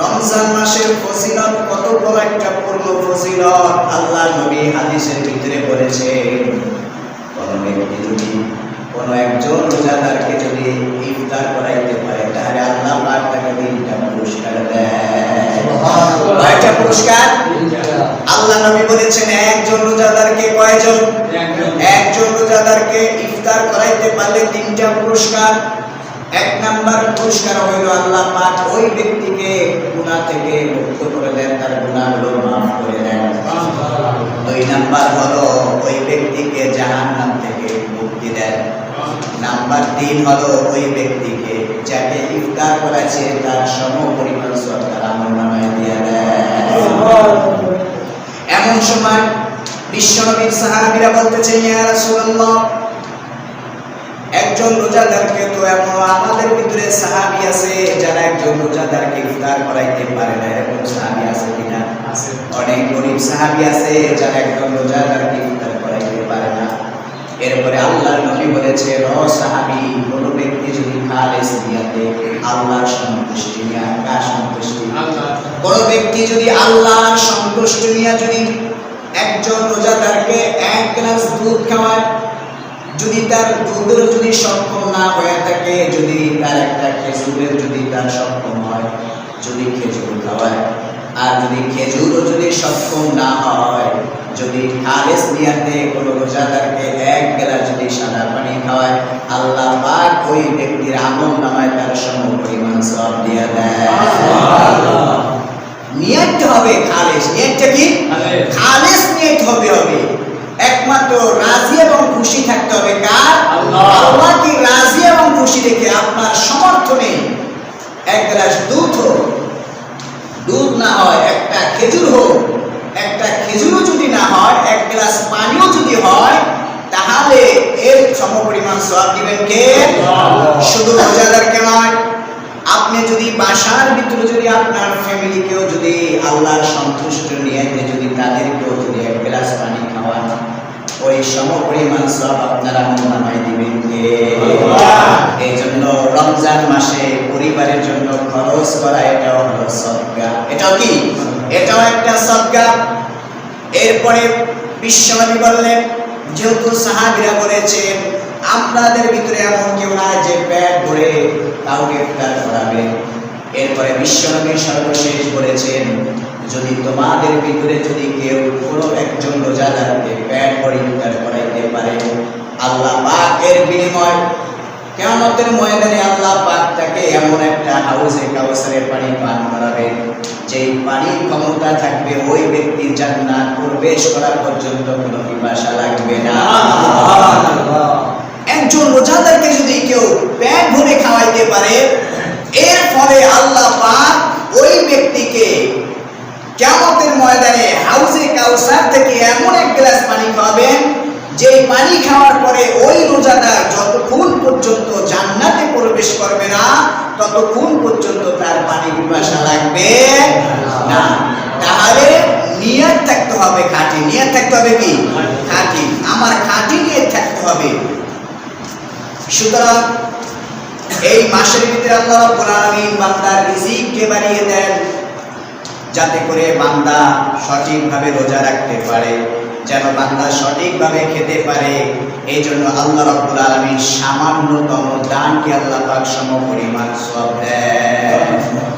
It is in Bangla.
রমজান মাসের ফজিলত কত বড় একটা পূর্ণ ফজিলত? আল্লাহ নবী হাদিসের ভিতরে বলেছেন কোন ব্যক্তি যদি কোন একজন রোজাদারকে যদি ইফতার করাইতে পারে তাহলে আল্লাহ পাক তাকে তিনটা পুরস্কার দেয় কয়টা পুরস্কার? আল্লাহ নবী বলেছেন একজন রোজাদারকে কয়জন? একজন রোজাদারকে ইফতার করাইতে পারলে তিনটা পুরস্কার। এক নাম্বার পুরস্কার হইল আল্লাহ পাক ওই ব্যক্তিকে গুনাহ থেকে মুক্ত করে দেন তার গুনাহগুলো মাফ করে দেন। দুই নাম্বার হলো ওই ব্যক্তিকে জাহান্নাম থেকে মুক্তি দেন। নাম্বার তিন হলো ওই ব্যক্তিকে যাকে ইফতার করেছে তার সম পরিমাণ সব তার আমল নামায় দিয়ে দেয়। এমন সময় বিশ্বনবীর সাহাবীরা বলতেছে ইয়া রাসূলুল্লাহ একজন রোজাদারকে তো এমন আমাদের ভিতরে সাহাবী আছে যারা একজন রোজাদারকে ইফতার করাইতে পারে না। এরকম সাহাবী আছে কিনা? অনেক গরিব সাহাবি আছে যারা একজন রোজাদারকে ইফতার করাইতে পারে না। এরপরে আল্লাহ নবী বলেছে র সাহাবি, কোন ব্যক্তি যদি খালেস নিয়াতে আল্লাহর সন্তুষ্টি নিয়ে, কার সন্তুষ্টি? কোন ব্যক্তি যদি আল্লাহর সন্তুষ্টি নিয়ে যদি একজন রোজাদারকে এক গ্লাস দুধ খাওয়ায় যদি তার দুধের যদি সক্ষম না হয়ে থাকে, যদি তার একটা খেজুরের যদি তার সক্ষম হয়, যদি খেজুর খাওয়ায়। আর যদি খেজুরও যদি সক্ষম না হয়, যদি খালেস নিয়াতে কোনো রোজাদারকে এক গ্লাস যদি সাদা পানি খাওয়ায়, আল্লাহ পাক ওই ব্যক্তির আমল নামায় তার সম পরিমাণ সব দিয়ে। দেয় নিয়ত হবে খালেস নিয়তটা কি খালেস। খালেস নিয়ত হবে হবে একমাত্র রাজি এবং খুশি থাকতে হবে কার আল্লাহ। আল্লাহকে রাজি দেখে আপনার সমর্থনে এক গ্লাস দুধ হোক দুধ না হয় একটা খেজুর হোক একটা খেজুরও যদি না হয় এক গ্লাস পানিও যদি হয় তাহলে এর সমপরিমাণ সব দিবেন কে। শুধু রোজাদারকে নয় আপনি যদি বাসার ভিতরে যদি আপনার ফ্যামিলিকেও যদি আল্লাহর সন্তুষ্ট নিয়ে যদি তাদেরকেও যদি এক গ্লাস পানি খাওয়ান সব আপনারা দিবেন। এই জন্য রমজান মাসে পরিবারের জন্য খরচ করা এটাও হলো সদকা এটাও কি? এটাও একটা সদকা এরপরে বিশ্বনবী বললেন যেহেতু সাহাবিরা বলেছেন আমাদের ভিতরে এমন কেউ নাই যে পেট ভরে কাউকে ইফতার করাবে। এরপরে বিশ্বনবী সর্বশেষ বলেছেন যদি তোমাদের ভিতরে যদি কেউ কোনো একজন রোজাদারকে পেট ভরে ইফতার করাইতে পারে, আল্লাহ পাক এর বিনিময় কেমতের ময়দানে আল্লাহ পাক তাকে এমন একটা হাউসে কাউসারের পানি পান করাবেন যেই পানির ক্ষমতা থাকবে ওই ব্যক্তির জান্নাত প্রবেশ করার পর্যন্ত কোনো পিপাসা লাগবে না। একজন রোজাদারকে যদি কেউ পেট ভরে খাওয়াইতে পারে, এর ফলে আল্লাহ পাক ওই ব্যক্তিকে কেমতের ময়দানে হাউসে কাউসার থেকে এমন এক গ্লাস পানি খাওয়াবেন যে পানি খাওয়ার পরে ওই রোজাদার যতক্ষণ পর্যন্ত জান্নাতে প্রবেশ করবে না, ততক্ষণ পর্যন্ত তার পানি পিপাসা লাগবে না। তাহলে নিয়ত থাকতে হবে খাঁটি। নিয়ত থাকতে হবে কি? খাঁটি। আমার খাঁটি নিয়ে থাকতে হবে। সুতরাং এই মাসের ভিতরে আল্লাহ আলামিন বান্দার রিজিককে বাড়িয়ে দেন? যাতে করে বান্দা সঠিকভাবে রোজা রাখতে পারে, যেন বান্দা সঠিকভাবে খেতে পারে। এই জন্য আল্লাহ রব্বুল আলমীর সামান্যতম দানকে আল্লাহ পাক সম পরিমাণ সব দেয়